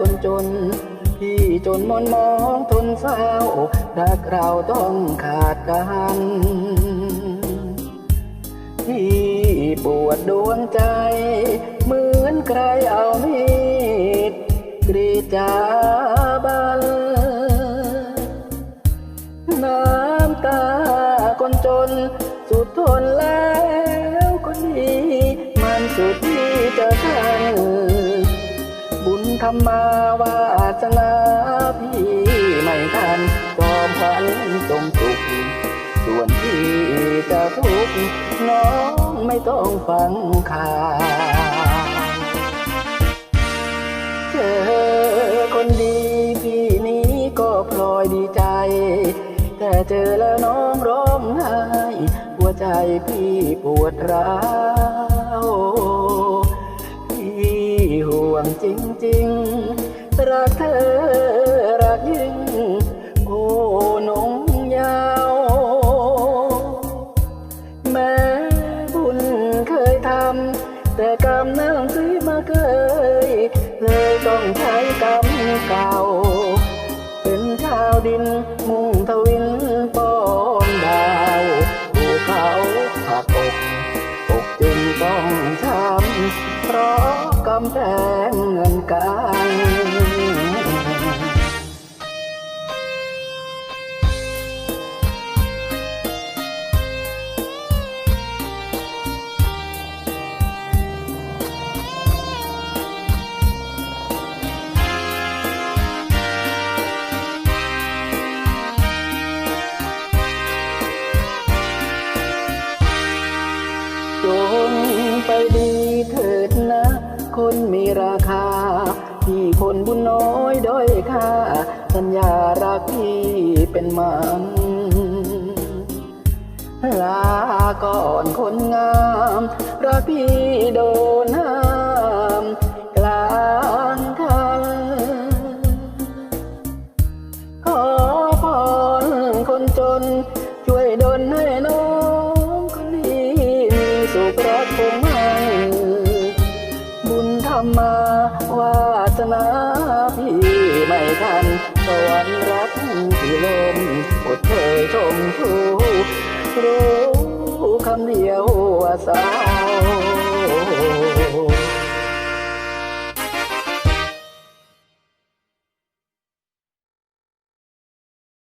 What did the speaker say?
คนจน ที่จนมนมองทนเศร้ารักเราต้องขาดกันที่ปวดดวงใจ เหมือนใครเอามีดกรีดจาบันน้ำตาคนจน รรมาวาสนาพี่ไม่ทันจอมพันจงสุข ส่วนที่จะทุกข์น้องไม่ต้องฟังข่าวเจอคนดีพี่นี้ก็พลอยดีใจ แต่เจอแล้วน้องร้องไห้ หัวใจพี่ปวดร้าว รักเธอรักยิ่งโอ้นงยาว แม้บุญเคยทำ แต่กรรมนั่งซื้อมาเคย เลยต้องใช้กรรมเก่า เป็นชาวดินมุ่งทวินป้อนดาวภูเขาหักอกอกจึงต้องช้ำเพราะกำแพงเงินกัน คนมีราคา ที่คนบุญน้อยด้อยค่า สัญญารักพี่เป็นมันลาก่อนคนงามรักพี่โดนห้ามกลางทางขอพรคนจน ช่วยดลให้น้องคนนี้มีสุขรักคง ให้บุญธรรมาวาสนาพี่ไม่ทันสวรรค์รักที่ลมอดเคยชมชูรู้คำเดียวว่าสาว